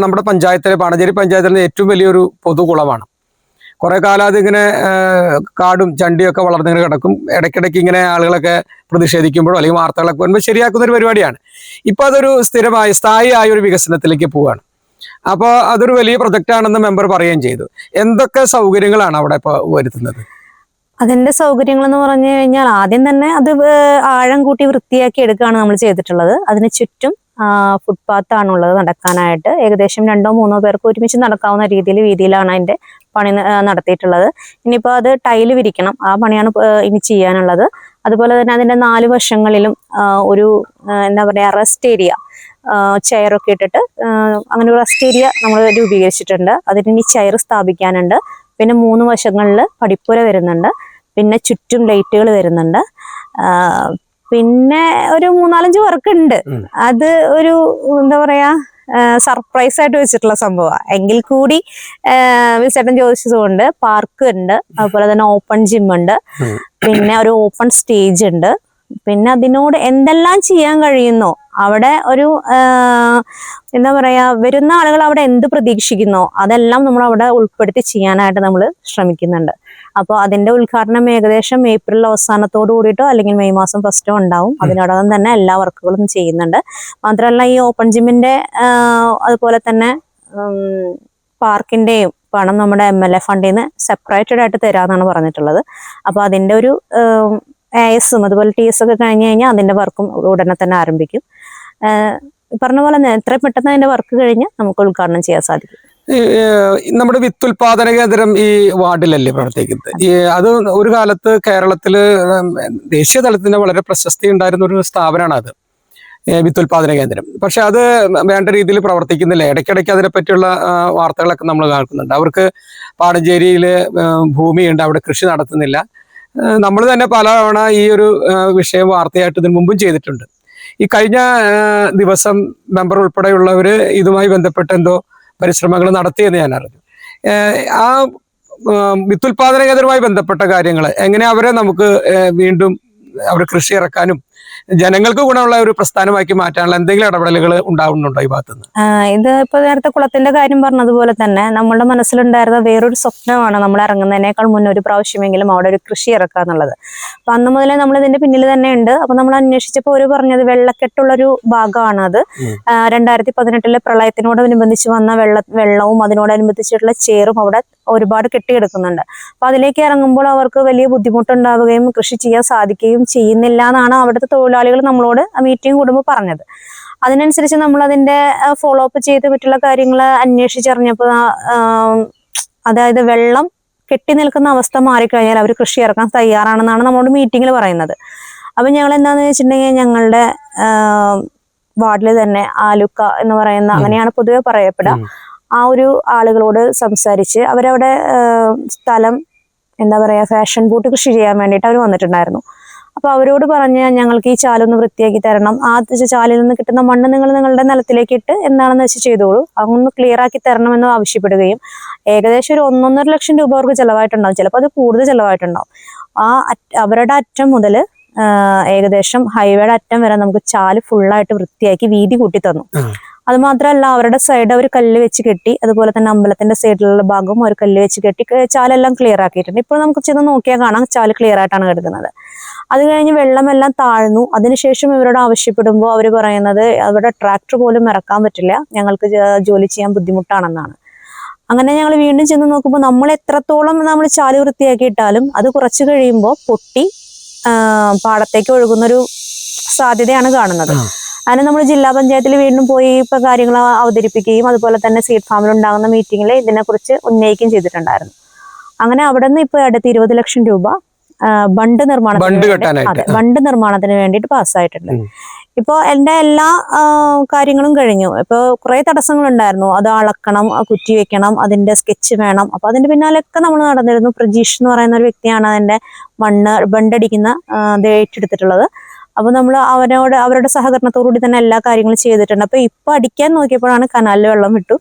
നമ്മുടെ പഞ്ചായത്തിലെ പാണഞ്ചേരി പഞ്ചായത്തിലെ ഏറ്റവും വലിയൊരു പൊതുകുളമാണ്. കുറെ കാലം അതിങ്ങനെ കാടും ചണ്ടിയൊക്കെ വളർന്നിങ്ങനെ കിടക്കും. ഇടയ്ക്കിടയ്ക്ക് ഇങ്ങനെ ആളുകളൊക്കെ പ്രതിഷേധിക്കുമ്പോഴോ അല്ലെങ്കിൽ വാർത്തകളൊക്കെ വരുമ്പോൾ ശരിയാക്കുന്ന ഒരു പരിപാടിയാണ്. ഇപ്പൊ അതൊരു സ്ഥിരമായ സ്ഥായിയായ ഒരു വികസനത്തിലേക്ക് പോവുകയാണ് അപ്പോൾ അതൊരു വലിയ പ്രൊജക്റ്റ് ആണെന്ന് മെമ്പർ പറയുകയും ചെയ്തു. എന്തൊക്കെ സൗകര്യങ്ങളാണ് അവിടെ ഇപ്പോൾ വരുത്തുന്നത്? അതിന്റെ സൗകര്യങ്ങൾ എന്ന് പറഞ്ഞു കഴിഞ്ഞാൽ ആദ്യം തന്നെ അത് ആഴം കൂട്ടി വൃത്തിയാക്കി എടുക്കുകയാണ് നമ്മൾ ചെയ്തിട്ടുള്ളത്. അതിന് ചുറ്റും ഫുട്പാത്ത് ആണുള്ളത് നടക്കാനായിട്ട്. ഏകദേശം രണ്ടോ മൂന്നോ പേർക്ക് ഒരുമിച്ച് നടക്കാവുന്ന രീതിയിൽ വീതിയിലാണ് അതിന്റെ പണി നടത്തിയിട്ടുള്ളത്. ഇനിയിപ്പോൾ അത് ടൈൽ വിരിക്കണം. ആ പണിയാണ് ഇനി ചെയ്യാനുള്ളത്. അതുപോലെ തന്നെ അതിന്റെ നാല് വശങ്ങളിലും ഒരു എന്താ പറയാ റെസ്റ്റ് ഏരിയ ചെയറൊക്കെ ഇട്ടിട്ട് അങ്ങനെ ഒരു റെസ്റ്റ് ഏരിയ നമ്മൾ രൂപീകരിച്ചിട്ടുണ്ട്. അതിന് ഇനി ചെയർ സ്ഥാപിക്കാനുണ്ട്. പിന്നെ മൂന്ന് വശങ്ങളിൽ പടിപ്പുര വരുന്നുണ്ട്. പിന്നെ ചുറ്റും ലൈറ്റുകൾ വരുന്നുണ്ട്. പിന്നെ ഒരു മൂന്നാലഞ്ച് വർക്ക് ഉണ്ട്. അത് ഒരു എന്താ പറയാ സർപ്രൈസ് ആയിട്ട് വെച്ചിട്ടുള്ള സംഭവമാണ് എങ്കിൽ കൂടി ചേട്ടൻ ചോദിച്ചതുകൊണ്ട് പാർക്ക് ഉണ്ട്. അതുപോലെ തന്നെ ഓപ്പൺ ജിം ഉണ്ട്. പിന്നെ ഒരു ഓപ്പൺ സ്റ്റേജ് ഉണ്ട്. പിന്നെ അതിനോട് എന്തെല്ലാം ചെയ്യാൻ കഴിയുന്നു? അവിടെ ഒരു എന്താ പറയാ വരുന്ന ആളുകൾ അവിടെ എന്ത് പ്രതീക്ഷിക്കുന്നോ? അതെല്ലാം നമ്മൾ അവിടെ ഉൾപ്പെടുത്തി ചെയ്യാനായിട്ട് നമ്മൾ ശ്രമിക്കുന്നുണ്ട്. അപ്പോൾ അതിന്റെ ഉദ്ഘാടനം ഏകദേശം ഏപ്രിൽ അവസാനത്തോടു കൂടിയിട്ടോ അല്ലെങ്കിൽ മെയ് മാസം ഫസ്റ്റോ ഉണ്ടാവും. അതിനോടകം തന്നെ എല്ലാ വർക്കുകളും ചെയ്യുന്നുണ്ട്. മാത്രമല്ല ഈ ഓപ്പൺ ജിമ്മിന്റെ അതുപോലെ തന്നെ പാർക്കിന്റെയും പണം നമ്മുടെ എം എൽ എ ഫണ്ടിൽ നിന്ന് സെപ്പറേറ്റഡ് ആയിട്ട് തരാമെന്നാണ് പറഞ്ഞിട്ടുള്ളത്. അപ്പോൾ അതിന്റെ ഒരു എ എസും അതുപോലെ ടി എസ് ഒക്കെ കഴിഞ്ഞു കഴിഞ്ഞാൽ അതിന്റെ വർക്കും ഉടനെ തന്നെ ആരംഭിക്കും. പറഞ്ഞ പോലെ എത്രയും പെട്ടെന്ന് അതിന്റെ വർക്ക് കഴിഞ്ഞ് നമുക്ക് ഉദ്ഘാടനം ചെയ്യാൻ സാധിക്കും. നമ്മുടെ വിത്തുൽപാദന കേന്ദ്രം ഈ വാർഡിലല്ലേ പ്രവർത്തിക്കുന്നത്? ഈ അത് ഒരു കാലത്ത് കേരളത്തിൽ ദേശീയ തലത്തിന് വളരെ പ്രശസ്തി ഉണ്ടായിരുന്ന ഒരു സ്ഥാപനമാണ് അത്. വിത്തുൽപാദന കേന്ദ്രം. പക്ഷെ അത് വേണ്ട രീതിയിൽ പ്രവർത്തിക്കുന്നില്ല. ഇടയ്ക്കിടയ്ക്ക് അതിനെപ്പറ്റിയുള്ള പറ്റിയുള്ള വാർത്തകളൊക്കെ നമ്മൾ കേൾക്കുന്നുണ്ട്. അവർക്ക് പാടഞ്ചേരിയിൽ ഭൂമിയുണ്ട്. അവിടെ കൃഷി നടത്തുന്നില്ല. നമ്മൾ തന്നെ പല തവണ ഈ ഒരു വിഷയം വാർത്തയായിട്ട് ഇതിനു മുമ്പും ചെയ്തിട്ടുണ്ട്. ഈ കഴിഞ്ഞ ദിവസം മെമ്പർ ഉൾപ്പെടെയുള്ളവർ ഇതുമായി ബന്ധപ്പെട്ട് എന്തോ പരിശ്രമങ്ങൾ നടത്തിയെന്ന് ഞാൻ അറിഞ്ഞു. ആ വിത്തുൽപാദന കേന്ദ്രവുമായി ബന്ധപ്പെട്ട കാര്യങ്ങൾ എങ്ങനെ അവരെ നമുക്ക് വീണ്ടും അവർ കൃഷി ഇറക്കാനും ജനങ്ങൾക്ക് ഗുണമുള്ള ഒരു പ്രസ്ഥാനമാക്കി മാറ്റാനുള്ള എന്തെങ്കിലും ഇടപെടലുകൾ ഉണ്ടാവുന്നുണ്ടോ ഈ ഭാഗത്തുനിന്ന്? ഇത് ഇപ്പൊ നേരത്തെ കുളത്തിന്റെ കാര്യം പറഞ്ഞതുപോലെ തന്നെ നമ്മുടെ മനസ്സിലുണ്ടായിരുന്ന വേറൊരു സ്വപ്നമാണ് നമ്മൾ ഇറങ്ങുന്നതിനേക്കാൾ മുന്നേ ഒരു പ്രാവശ്യമെങ്കിലും അവിടെ ഒരു കൃഷി ഇറക്കുക എന്നുള്ളത്. അപ്പൊ അന്ന് മുതലേ നമ്മൾ ഇതിന്റെ പിന്നിൽ തന്നെ ഉണ്ട്. അപ്പൊ നമ്മൾ അന്വേഷിച്ചപ്പോൾ ഒരു പറഞ്ഞത് വെള്ളക്കെട്ടുള്ളൊരു ഭാഗമാണ് അത്. രണ്ടായിരത്തി പതിനെട്ടിലെ പ്രളയത്തിനോടനുബന്ധിച്ച് വന്ന വെള്ള വെള്ളവും അതിനോടനുബന്ധിച്ചിട്ടുള്ള ചേറും അവിടെ ഒരുപാട് കെട്ടിയെടുക്കുന്നുണ്ട് അപ്പൊ അതിലേക്ക് ഇറങ്ങുമ്പോൾ അവർക്ക് വലിയ ബുദ്ധിമുട്ടുണ്ടാവുകയും കൃഷി ചെയ്യാൻ സാധിക്കുകയും ചെയ്യുന്നില്ല എന്നാണ് അവിടുത്തെ തൊഴിലാളികൾ നമ്മളോട് മീറ്റിംഗ് കൂടുമ്പോൾ പറഞ്ഞത്. അതിനനുസരിച്ച് നമ്മൾ അതിന്റെ ഫോളോ അപ്പ് ചെയ്ത് മറ്റുള്ള കാര്യങ്ങൾ അന്വേഷിച്ചറിഞ്ഞപ്പോൾ അതായത് വെള്ളം കെട്ടി നിൽക്കുന്ന അവസ്ഥ മാറിക്കഴിഞ്ഞാൽ അവർ കൃഷി ഇറക്കാൻ തയ്യാറാണെന്നാണ് നമ്മളോട് മീറ്റിങ്ങിൽ പറയുന്നത്. അപ്പം ഞങ്ങൾ എന്താണെന്ന് വെച്ചിട്ടുണ്ടെങ്കിൽ ഞങ്ങളുടെ വാർഡിൽ തന്നെ ആലുക്ക എന്ന് പറയുന്ന അങ്ങനെയാണ് പൊതുവെ പറയപ്പെടുക. ആ ഒരു ആളുകളോട് സംസാരിച്ച് അവരവിടെ സ്ഥലം എന്താ പറയാ ഫാഷൻ ബൂട്ട് കൃഷി ചെയ്യാൻ വേണ്ടിയിട്ട് അവർ വന്നിട്ടുണ്ടായിരുന്നു. അപ്പൊ അവരോട് പറഞ്ഞ് ഞങ്ങൾക്ക് ഈ ചാലൊന്ന് വൃത്തിയാക്കി തരണം. ആ ചാലിൽ നിന്ന് കിട്ടുന്ന മണ്ണ് നിങ്ങൾ നിങ്ങളുടെ നിലത്തിലേക്ക് ഇട്ട് എന്താണെന്ന് വെച്ച് ചെയ്തോളൂ. അതൊന്ന് ക്ലിയർ ആക്കി തരണമെന്ന് ആവശ്യപ്പെടുകയും ഏകദേശം ഒരു ഒന്നൊന്നര ലക്ഷം രൂപ അവർക്ക് ചിലവായിട്ടുണ്ടാവും. ചിലപ്പോൾ അത് കൂടുതൽ ചിലവായിട്ടുണ്ടാവും. ആ അവരുടെ അറ്റം മുതൽ ഏകദേശം ഹൈവേയുടെ അറ്റം വരെ നമുക്ക് ചാൽ ഫുള്ളായിട്ട് വൃത്തിയാക്കി വീതി കൂട്ടി തന്നു. അത് മാത്രമല്ല അവരുടെ സൈഡ് അവർ കല്ല് വെച്ച് കെട്ടി അതുപോലെ തന്നെ അമ്പലത്തിന്റെ സൈഡിലുള്ള ഭാഗവും അവർ കല്ല് വെച്ച് കെട്ടി ചാലെല്ലാം ക്ലിയർ ആക്കിയിട്ടുണ്ട്. ഇപ്പോൾ നമുക്ക് ചെന്ന് നോക്കിയാൽ കാണാം ചാൽ ക്ലിയർ ആയിട്ടാണ് കിടക്കുന്നത്. അത് കഴിഞ്ഞ് വെള്ളമെല്ലാം താഴ്ന്നു. അതിനുശേഷം ഇവരോട് ആവശ്യപ്പെടുമ്പോൾ അവർ പറയുന്നത് അവിടെ ട്രാക്ടർ പോലും ഇറക്കാൻ പറ്റില്ല. ഞങ്ങൾക്ക് ജോലി ചെയ്യാൻ ബുദ്ധിമുട്ടാണെന്നാണ്. അങ്ങനെ ഞങ്ങൾ വീണ്ടും ചെന്ന് നോക്കുമ്പോൾ നമ്മൾ എത്രത്തോളം നമ്മൾ ചാൽ വൃത്തിയാക്കിയിട്ടാലും അത് കുറച്ച് കഴിയുമ്പോൾ പൊട്ടി പാടത്തേക്ക് ഒഴുകുന്നൊരു സാധ്യതയാണ് കാണുന്നത്. അതിന് നമ്മൾ ജില്ലാ പഞ്ചായത്തിൽ വീണ്ടും പോയി ഇപ്പൊ കാര്യങ്ങൾ അവതരിപ്പിക്കുകയും അതുപോലെ തന്നെ സീഡ് ഫാമിൽ ഉണ്ടാകുന്ന മീറ്റിങ്ങിൽ ഇതിനെക്കുറിച്ച് ഉന്നയിക്കുകയും ചെയ്തിട്ടുണ്ടായിരുന്നു. അങ്ങനെ അവിടെ നിന്ന് ഇപ്പോൾ അടുത്ത് ഇരുപത് ലക്ഷം രൂപ ബണ്ട് നിർമ്മാണത്തിന് ബണ്ട് കെട്ടാനായിട്ട്. അതെ ബണ്ട് നിർമ്മാണത്തിന് വേണ്ടിയിട്ട് പാസ്സായിട്ടുണ്ട്. ഇപ്പോ ഇപ്പോൾ എന്റെ എല്ലാ കാര്യങ്ങളും കഴിഞ്ഞു. ഇപ്പോൾ കുറേ തടസ്സങ്ങളുണ്ടായിരുന്നു. അത് അളക്കണം കുറ്റി വെക്കണം അതിന്റെ സ്കെച്ച് വേണം. അപ്പൊ അതിന്റെ പിന്നാലെയൊക്കെ നമ്മൾ നടന്നിരുന്നു. പ്രജീഷ് എന്ന് പറയുന്ന ഒരു വ്യക്തിയാണ് അതിന്റെ മണ്ണ് ബണ്ടടിക്കുന്ന ഇത് ഏറ്റെടുത്തിട്ടുള്ളത്. അപ്പൊ നമ്മൾ അവനോട് അവരുടെ സഹകരണത്തോടുകൂടി തന്നെ എല്ലാ കാര്യങ്ങളും ചെയ്തിട്ടുണ്ട്. അപ്പൊ ഇപ്പൊ അടിക്കാൻ നോക്കിയപ്പോഴാണ് കനാലിൽ വെള്ളം വിട്ടു.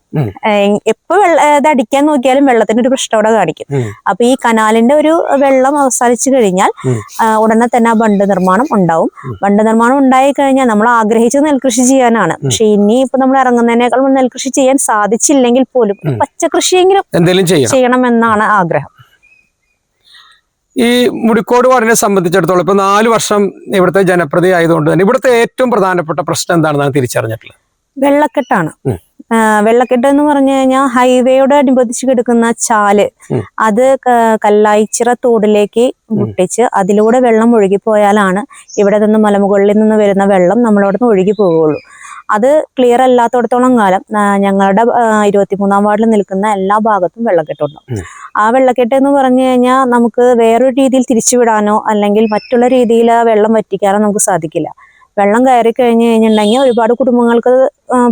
എപ്പോ വെള്ള ഇത് അടിക്കാൻ നോക്കിയാലും വെള്ളത്തിന്റെ ഒരു പ്രശ്നം അവിടെ കാണിക്കും. അപ്പൊ ഈ കനാലിന്റെ ഒരു വെള്ളം അവസാനിച്ചു കഴിഞ്ഞാൽ ഉടനെ തന്നെ ആ ബണ്ട് നിർമ്മാണം ഉണ്ടാവും. ബണ്ട് നിർമ്മാണം ഉണ്ടായി കഴിഞ്ഞാൽ നമ്മൾ ആഗ്രഹിച്ചത് നെൽകൃഷി ചെയ്യാനാണ്. പക്ഷെ ഇനി ഇപ്പൊ നമ്മൾ ഇറങ്ങുന്നതിനേക്കാൾ നെൽകൃഷി ചെയ്യാൻ സാധിച്ചില്ലെങ്കിൽ പോലും പച്ചകൃഷിയെങ്കിലും പച്ചക്കൃഷിയെങ്കിലും ചെയ്യണം. എന്നാണ് ആഗ്രഹം. ഈ മുടിക്കോട് വാർഡിനെ സംബന്ധിച്ചിടത്തോളം ഇപ്പൊ നാല് വർഷം ഇവിടുത്തെ ജനപ്രതി ആയതുകൊണ്ട് തന്നെ ഇവിടുത്തെ ഏറ്റവും പ്രധാനപ്പെട്ട പ്രശ്നം എന്താണെന്നാണ് തിരിച്ചറിഞ്ഞിട്ടുള്ളത്? വെള്ളക്കെട്ടാണ്. വെള്ളക്കെട്ട് എന്ന് പറഞ്ഞു കഴിഞ്ഞാൽ ഹൈവേയോട് അനുബന്ധിച്ച് കിടക്കുന്ന ചാൽ അത് കല്ലായിച്ചിറ തോടിലേക്ക് മുട്ടിച്ച് അതിലൂടെ വെള്ളം ഒഴുകി പോയാലാണ് ഇവിടെ നിന്ന് മലമുകളിൽ നിന്ന് വരുന്ന വെള്ളം നമ്മളവിടെ നിന്ന് ഒഴുകി പോവുകയുള്ളൂ. അത് ക്ലിയർ അല്ലാത്തടത്തോളം കാലം ഞങ്ങളുടെ ഇരുപത്തിമൂന്നാം വാർഡിൽ നിൽക്കുന്ന എല്ലാ ഭാഗത്തും വെള്ളക്കെട്ടുണ്ട്. ആ വെള്ളക്കെട്ട് എന്ന് പറഞ്ഞു കഴിഞ്ഞാൽ നമുക്ക് വേറൊരു രീതിയിൽ തിരിച്ചുവിടാനോ അല്ലെങ്കിൽ മറ്റുള്ള രീതിയിൽ വെള്ളം വറ്റിക്കാനോ നമുക്ക് സാധിക്കില്ല. വെള്ളം കയറി കഴിഞ്ഞു കഴിഞ്ഞിട്ടുണ്ടെങ്കിൽ ഒരുപാട് കുടുംബങ്ങൾക്ക്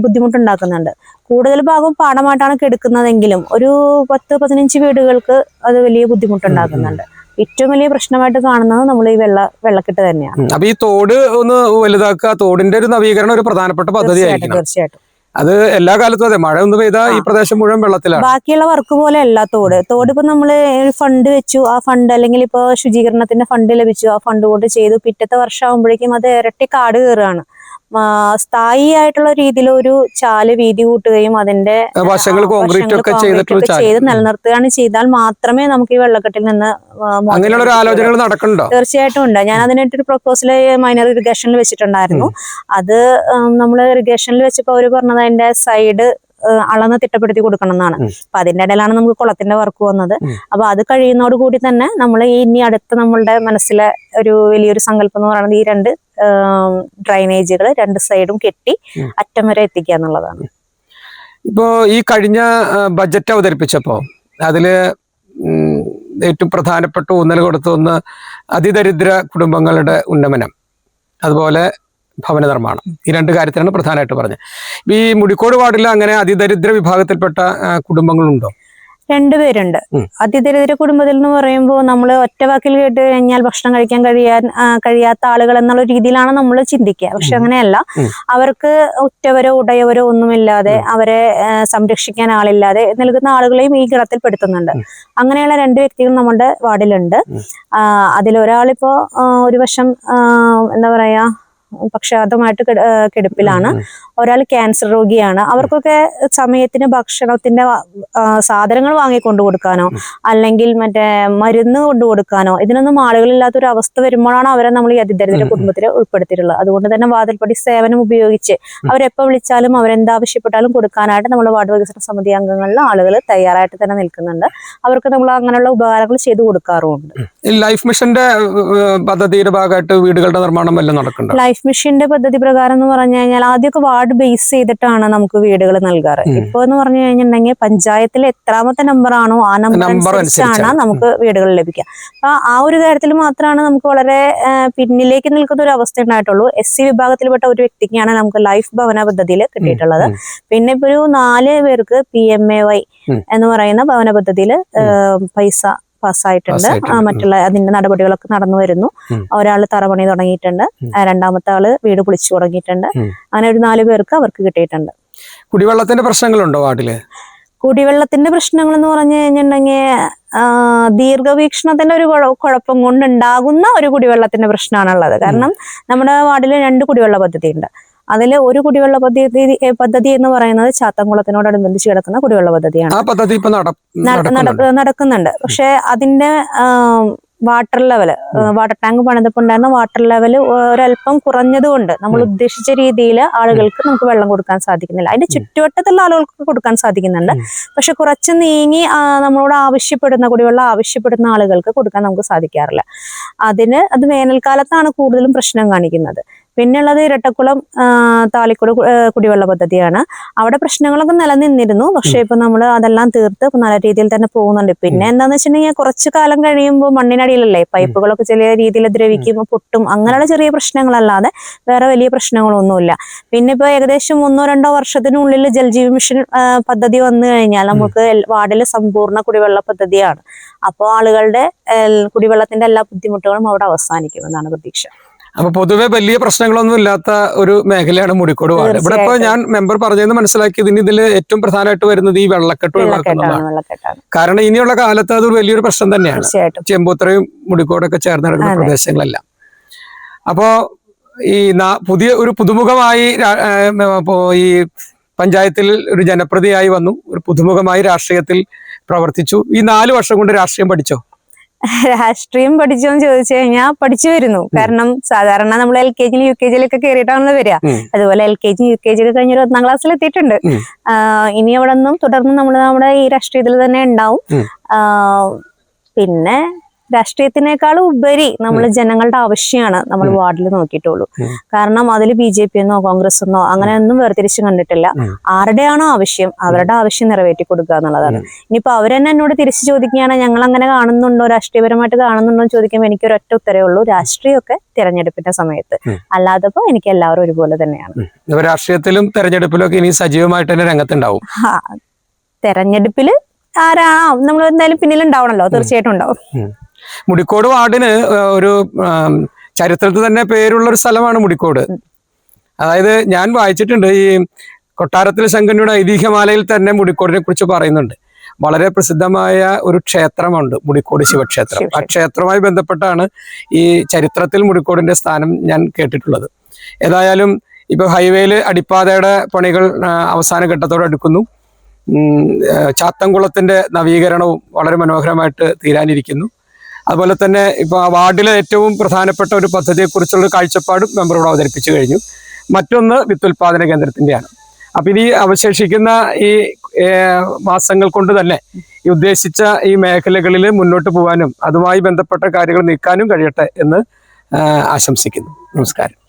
ബുദ്ധിമുട്ടുണ്ടാക്കുന്നുണ്ട്. കൂടുതൽ ഭാഗം പാടമായിട്ടാണ് കെടുക്കുന്നതെങ്കിലും ഒരു പത്ത് പതിനഞ്ച് വീടുകൾക്ക് അത് വലിയ ബുദ്ധിമുട്ടുണ്ടാക്കുന്നുണ്ട്. ഏറ്റവും വലിയ പ്രശ്നമായിട്ട് കാണുന്നത് നമ്മൾ ഈ വെള്ള വെള്ളക്കെട്ട് തന്നെയാണ്. അപ്പൊ ഈ തോട് ഒന്ന് വലുതാക്കുക തോടിന്റെ ഒരു നവീകരണം ഒരു പ്രധാനപ്പെട്ട പദ്ധതി തീർച്ചയായിട്ടും അത് എല്ലാ കാലത്തും അതെ. മഴ ഒന്ന് പെയ്താൽ ഈ പ്രദേശം മുഴുവൻ വെള്ളത്തിലാണ്. ബാക്കിയുള്ള വർക്ക് പോലെ അല്ല തോട്. തോട് ഇപ്പൊ നമ്മൾ ഫണ്ട് വെച്ചു. ആ ഫണ്ട് അല്ലെങ്കിൽ ഇപ്പൊ ശുചീകരണത്തിന്റെ ഫണ്ട് ലഭിച്ചു. ആ ഫണ്ട് കൊണ്ട് ചെയ്തു. പിറ്റത്തെ വർഷം ആകുമ്പോഴേക്കും അത് ഇരട്ടി കാട് കയറുകയാണ് ആയിട്ടുള്ള രീതിയിൽ ഒരു ചാൽ വീതി കൂട്ടുകയും അതിന്റെ വശങ്ങൾ കോൺക്രീറ്റ് ഒക്കെ. ചെയ്ത് നിലനിർത്തുകയാണ് ചെയ്താൽ മാത്രമേ നമുക്ക് ഈ വെള്ളക്കെട്ടിൽ നിന്ന് അങ്ങനെയുള്ള. ആലോചനകൾ നടക്കുന്നുണ്ടോ? തീർച്ചയായിട്ടും ഉണ്ട്. ഞാൻ അതിനായിട്ടൊരു പ്രപ്പോസൽ മൈനർ ഇറിഗേഷനിൽ വെച്ചിട്ടുണ്ടായിരുന്നു. അത് നമ്മൾ ഇറിഗേഷനിൽ വെച്ചപ്പോൾ അവർ പറഞ്ഞത് അതിന്റെ സൈഡ് അളന്ന് തിട്ടപ്പെടുത്തി കൊടുക്കണം എന്നാണ്. അപ്പൊ അതിന്റെ ഇടയിലാണ് നമുക്ക് കുളത്തിന്റെ വർക്ക് വന്നത്. അപ്പൊ അത് കഴിയുന്നതോടുകൂടി തന്നെ നമ്മൾ ഇനി അടുത്ത നമ്മളുടെ മനസ്സിലെ ഒരു വലിയൊരു സങ്കല്പം എന്ന് പറയുന്നത് ഈ രണ്ട് ഡ്രൈനേജുകൾ രണ്ട് സൈഡും കെട്ടി അറ്റം വരെ എത്തിക്കുക എന്നുള്ളതാണ്. ഇപ്പോ ഈ കഴിഞ്ഞ ബജറ്റ് അവതരിപ്പിച്ചപ്പോ അതിൽ ഏറ്റവും പ്രധാനപ്പെട്ട ഊന്നൽ കൊടുത്തു ഒന്ന് അതിദരിദ്ര കുടുംബങ്ങളുടെ ഉന്നമനം അതുപോലെ ഭവന നിർമ്മാണം. ഈ രണ്ട് കാര്യത്തിലാണ് പ്രധാനമായിട്ട് പറഞ്ഞത്. ഈ മുടിക്കോട് വാർഡിൽ അങ്ങനെ അതിദരിദ്ര വിഭാഗത്തിൽപ്പെട്ട കുടുംബങ്ങളുണ്ടോ? രണ്ടുപേരുണ്ട്. അതിദരിദ്ര കുടുംബത്തിൽ എന്ന് പറയുമ്പോൾ നമ്മൾ ഒറ്റ വാക്കിൽ കേട്ട് കഴിഞ്ഞാൽ ഭക്ഷണം കഴിക്കാൻ കഴിയാൻ കഴിയാത്ത ആളുകൾ എന്നുള്ള രീതിയിലാണ് നമ്മൾ ചിന്തിക്കുക. പക്ഷെ. അങ്ങനെയല്ല. അവർക്ക് ഉറ്റവരോ ഉടയവരോ ഒന്നുമില്ലാതെ അവരെ സംരക്ഷിക്കാൻ ആളില്ലാതെ നൽകുന്ന ആളുകളെയും ഈ ഗണത്തിൽ പെടുത്തുന്നുണ്ട്. അങ്ങനെയുള്ള രണ്ട് വ്യക്തികൾ നമ്മുടെ വാർഡിലുണ്ട്. അതിലൊരാളിപ്പോ ഒരു വശം എന്താ പറയാ പക്ഷാതമായിട്ട് കിടപ്പിലാണ്. ഒരാൾ ക്യാൻസർ രോഗിയാണ്. അവർക്കൊക്കെ സമയത്തിന് ഭക്ഷണത്തിന്റെ സാധനങ്ങൾ വാങ്ങി കൊണ്ടു കൊടുക്കാനോ അല്ലെങ്കിൽ മറ്റേ മരുന്ന് കൊണ്ടു കൊടുക്കാനോ ഇതിനൊന്നും ആളുകളില്ലാത്ത ഒരു അവസ്ഥ വരുമ്പോഴാണ് അവരെ നമ്മൾ ഈ അതിദരിദ്ര. കുടുംബത്തിൽ ഉൾപ്പെടുത്തിയിട്ടുള്ളത്. അതുകൊണ്ട് തന്നെ വാതിൽപ്പടി സേവനം ഉപയോഗിച്ച് അവരെപ്പോ വിളിച്ചാലും അവരെന്താവശ്യപ്പെട്ടാലും കൊടുക്കാനായിട്ട് നമ്മൾ വാർഡ് വികസന സമിതി അംഗങ്ങളിൽ ആളുകൾ തയ്യാറായിട്ട് തന്നെ നിൽക്കുന്നുണ്ട്. അവർക്ക് നമ്മൾ അങ്ങനെയുള്ള ഉപകാരങ്ങൾ ചെയ്തു കൊടുക്കാറുമുണ്ട്. ലൈഫ് മിഷന്റെ പദ്ധതിയുടെ ഭാഗമായിട്ട് വീടുകളുടെ നിർമ്മാണം വല്ലതും നടക്കുന്നുണ്ട്? ലൈഫ് മിഷന്റെ പദ്ധതി പ്രകാരം എന്ന് പറഞ്ഞു കഴിഞ്ഞാൽ ആദ്യമൊക്കെ വാർഡ് ബേസ് ചെയ്തിട്ടാണ് നമുക്ക് വീടുകൾ നൽകാറ്. ഇപ്പൊ എന്ന് പറഞ്ഞു കഴിഞ്ഞിട്ടുണ്ടെങ്കിൽ പഞ്ചായത്തിലെ എത്രാമത്തെ നമ്പർ ആണോ ആ നമ്പർ അനുസരിച്ചാണ്. നമുക്ക് വീടുകൾ ലഭിക്കുക. അപ്പൊ ആ ഒരു കാര്യത്തിൽ മാത്രമാണ് നമുക്ക് വളരെ പിന്നിലേക്ക് നിൽക്കുന്ന ഒരു അവസ്ഥ ഉണ്ടായിട്ടുള്ളൂ. എസ് സി വിഭാഗത്തിൽപ്പെട്ട ഒരു വ്യക്തിക്കാണ് നമുക്ക് ലൈഫ് ഭവന പദ്ധതിയിൽ കിട്ടിയിട്ടുള്ളത്. പിന്നെ ഇപ്പൊ ഒരു നാല് പേർക്ക് പി എം എ വൈ എന്ന് പറയുന്ന ഭവന പദ്ധതിയിൽ പൈസ പാസ്സായിട്ടുണ്ട്. മറ്റുള്ള അതിന്റെ നടപടികളൊക്കെ നടന്നു വരുന്നു. ഒരാൾ തറപണി തുടങ്ങിയിട്ടുണ്ട്. രണ്ടാമത്തെ ആൾ വീട് പൊളിച്ചു തുടങ്ങിയിട്ടുണ്ട്. അങ്ങനെ ഒരു നാല് പേർക്ക് അവർക്ക് കിട്ടിയിട്ടുണ്ട്. കുടിവെള്ളത്തിന്റെ പ്രശ്നങ്ങളുണ്ടോ വാർഡിൽ? കുടിവെള്ളത്തിന്റെ പ്രശ്നങ്ങൾ എന്ന് പറഞ്ഞു കഴിഞ്ഞിട്ടുണ്ടെങ്കിൽ ദീർഘവീക്ഷണത്തിന്റെ ഒരു കുഴ- കുഴപ്പം കൊണ്ടുണ്ടാകുന്ന ഒരു കുടിവെള്ളത്തിന്റെ പ്രശ്നമാണുള്ളത്. കാരണം നമ്മുടെ വാർഡിൽ രണ്ട് കുടിവെള്ള പദ്ധതി ഉണ്ട് അതിൽ ഒരു കുടിവെള്ള പദ്ധതി പദ്ധതി എന്ന് പറയുന്നത് ചാത്തൻകുളത്തിനോടനുബന്ധിച്ച് കിടക്കുന്ന കുടിവെള്ള പദ്ധതിയാണ്. ആ പദ്ധതി ഇപ്പൊ നടക്കുന്നുണ്ട് നടക്ക- നടക്കുന്നുണ്ട്. പക്ഷെ അതിന്റെ വാട്ടർ ലെവൽ വാട്ടർ ടാങ്ക് പണിതപ്പോൾ ഉണ്ടായിരുന്ന വാട്ടർ ലെവൽ ഒരല്പം കുറഞ്ഞതുകൊണ്ട് നമ്മൾ ഉദ്ദേശിച്ച രീതിയിൽ ആളുകൾക്ക് നമുക്ക് വെള്ളം കൊടുക്കാൻ സാധിക്കുന്നില്ല. അതിന്റെ ചുറ്റുവട്ടത്തുള്ള ആളുകൾക്ക് കൊടുക്കാൻ സാധിക്കുന്നുണ്ട്. പക്ഷെ കുറച്ച് നീങ്ങി നമ്മളോട് ആവശ്യപ്പെടുന്ന കുടിവെള്ളം ആവശ്യപ്പെടുന്ന ആളുകൾക്ക് കൊടുക്കാൻ നമുക്ക് സാധിക്കാറില്ല. അതിന് അത് വേനൽക്കാലത്താണ് കൂടുതലും പ്രശ്നം കാണിക്കുന്നത്. പിന്നെയുള്ളത് ഇരട്ടക്കുളം താലിക്കുട താളിക്കുട കുടിവെള്ള പദ്ധതിയാണ്. അവിടെ പ്രശ്നങ്ങളൊക്കെ നിലനിന്നിരുന്നു. പക്ഷെ ഇപ്പൊ നമ്മൾ അതെല്ലാം തീർത്ത് നല്ല രീതിയിൽ തന്നെ പോകുന്നുണ്ട്. പിന്നെ എന്താന്ന് വെച്ചിട്ടുണ്ടെങ്കിൽ കുറച്ച് കാലം കഴിയുമ്പോൾ മണ്ണിനടിയിലല്ലേ പൈപ്പുകളൊക്കെ ചെറിയ രീതിയിൽ ദ്രവിക്കുമ്പോൾ പൊട്ടും അങ്ങനെയുള്ള ചെറിയ പ്രശ്നങ്ങളല്ലാതെ വേറെ വലിയ പ്രശ്നങ്ങളൊന്നുമില്ല. പിന്നെ ഇപ്പൊ ഏകദേശം ഒന്നോ രണ്ടോ വർഷത്തിനുള്ളിൽ ജൽജീവി മിഷൻ പദ്ധതി വന്നു കഴിഞ്ഞാൽ നമുക്ക് വാർഡിൽ സമ്പൂർണ കുടിവെള്ള പദ്ധതിയാണ്. അപ്പോൾ ആളുകളുടെ കുടിവെള്ളത്തിന്റെ എല്ലാ ബുദ്ധിമുട്ടുകളും അവിടെ അവസാനിക്കും എന്നാണ് പ്രതീക്ഷ. അപ്പൊ പൊതുവെ വലിയ പ്രശ്നങ്ങളൊന്നും ഇല്ലാത്ത ഒരു മേഖലയാണ് മുടിക്കോട് വാർഡ്. ഇവിടെ ഇപ്പൊ ഞാൻ മെമ്പർ പറഞ്ഞതെന്ന് മനസ്സിലാക്കിയത് ഇനി ഇതിൽ ഏറ്റവും പ്രധാനമായിട്ട് വരുന്നത് ഈ വെള്ളക്കെട്ട് ഒഴിവാക്കുന്നതാണ്. കാരണം ഇനിയുള്ള കാലത്ത് അതൊരു വലിയൊരു പ്രശ്നം തന്നെയാണ്. ചെമ്പൂത്രയും മുടിക്കോടൊക്കെ ചേർന്ന് നടക്കുന്ന പ്രദേശങ്ങളെല്ലാം. അപ്പോ ഈ പുതിയ ഒരു പുതുമുഖമായി ഈ പഞ്ചായത്തിൽ ഒരു ജനപ്രതിയായി വന്നു. ഒരു പുതുമുഖമായി രാഷ്ട്രീയത്തിൽ പ്രവർത്തിച്ചു. ഈ നാല് വർഷം കൊണ്ട് രാഷ്ട്രീയം പഠിച്ചോ? രാഷ്ട്രീയം പഠിച്ചോ എന്ന് ചോദിച്ചു കഴിഞ്ഞാൽ പഠിച്ചു വരുന്നു. കാരണം സാധാരണ നമ്മൾ എൽ കെ ജിയിലും യു കെ ജിയിലൊക്കെ കയറിയിട്ടാണല്ലോ വരിക. അതുപോലെ L K G U K G ഒക്കെ കഴിഞ്ഞൊരു ഒന്നാം ക്ലാസ്സിൽ എത്തിയിട്ടുണ്ട്. ഇനി അവിടെ നിന്നും തുടർന്ന് നമ്മൾ നമ്മുടെ ഈ രാഷ്ട്രീയത്തിൽ തന്നെ ഉണ്ടാവും. പിന്നെ രാഷ്ട്രീയത്തിനേക്കാൾ ഉപരി നമ്മൾ ജനങ്ങളുടെ ആവശ്യമാണ് നമ്മൾ വാർഡിൽ നോക്കിയിട്ടുള്ളൂ. കാരണം അതിൽ ബി ജെ പി എന്നോ കോൺഗ്രസ് എന്നോ അങ്ങനെ ഒന്നും വേർതിരിച്ച് കണ്ടിട്ടില്ല. ആരുടെയാണോ ആവശ്യം അവരുടെ ആവശ്യം നിറവേറ്റി കൊടുക്കുക എന്നുള്ളതാണ്. ഇനിയിപ്പോ അവരെന്നെ എന്നോട് തിരിച്ചു ചോദിക്കുകയാണ് ഞങ്ങൾ അങ്ങനെ കാണുന്നുണ്ടോ? രാഷ്ട്രീയപരമായിട്ട് കാണുന്നുണ്ടോ? എന്ന് ചോദിക്കുമ്പോൾ എനിക്ക് ഒരൊറ്റ ഉത്തരവേ ഉള്ളൂ. രാഷ്ട്രീയമൊക്കെ തിരഞ്ഞെടുപ്പിന്റെ സമയത്ത്. അല്ലാതെപ്പോ എനിക്ക് എല്ലാവരും ഒരുപോലെ തന്നെയാണ്. രാഷ്ട്രീയത്തിലും തെരഞ്ഞെടുപ്പിലും ഒക്കെ ഇനി സജീവമായിട്ട് തന്നെ രംഗത്തുണ്ടാവും. തെരഞ്ഞെടുപ്പിൽ ആരാണോ നമ്മൾ എന്തായാലും പിന്നിലുണ്ടാവണല്ലോ തീർച്ചയായിട്ടും ഉണ്ടാവും. മുടിക്കോട് വാർഡിന് ഒരു ചരിത്രത്തിൽ തന്നെ പേരുള്ള ഒരു സ്ഥലമാണ് മുടിക്കോട്. അതായത് ഞാൻ വായിച്ചിട്ടുണ്ട് ഈ കൊട്ടാരത്തിൽ ശങ്കരയുടെ ഐതിഹ്യമാലയിൽ തന്നെ മുടിക്കോടിനെ കുറിച്ച് പറയുന്നുണ്ട്. വളരെ പ്രസിദ്ധമായ ഒരു ക്ഷേത്രമുണ്ട് മുടിക്കോട് ശിവക്ഷേത്രം. ആ ക്ഷേത്രവുമായി ബന്ധപ്പെട്ടാണ് ഈ ചരിത്രത്തിൽ മുടിക്കോടിന്റെ സ്ഥാനം ഞാൻ കേട്ടിട്ടുള്ളത്. ഏതായാലും ഇപ്പൊ ഹൈവേയിൽ അടിപ്പാതയുടെ പണികൾ അവസാന ഘട്ടത്തോടെ അടുക്കുന്നു. ചാത്തംകുളത്തിന്റെ ചാത്തൻകുളത്തിന്റെ നവീകരണവും വളരെ മനോഹരമായിട്ട് തീരാനിരിക്കുന്നു. അതുപോലെ തന്നെ ഇപ്പൊ ആ വാർഡിലെ ഏറ്റവും പ്രധാനപ്പെട്ട ഒരു പദ്ധതിയെക്കുറിച്ചുള്ള കാഴ്ചപ്പാടും മെമ്പറോട് അവതരിപ്പിച്ചു കഴിഞ്ഞു. മറ്റൊന്ന് വിത്തുൽപാദന കേന്ദ്രത്തിന്റെയാണ്. അപ്പൊ ഇനി അവശേഷിക്കുന്ന ഈ മാസങ്ങൾ കൊണ്ട് തന്നെ ഈ ഉദ്ദേശിച്ച ഈ മേഖലകളിൽ മുന്നോട്ട് പോകാനും അതുമായി ബന്ധപ്പെട്ട കാര്യങ്ങൾ നീക്കാനും കഴിയട്ടെ എന്ന് ആശംസിക്കുന്നു. നമസ്കാരം.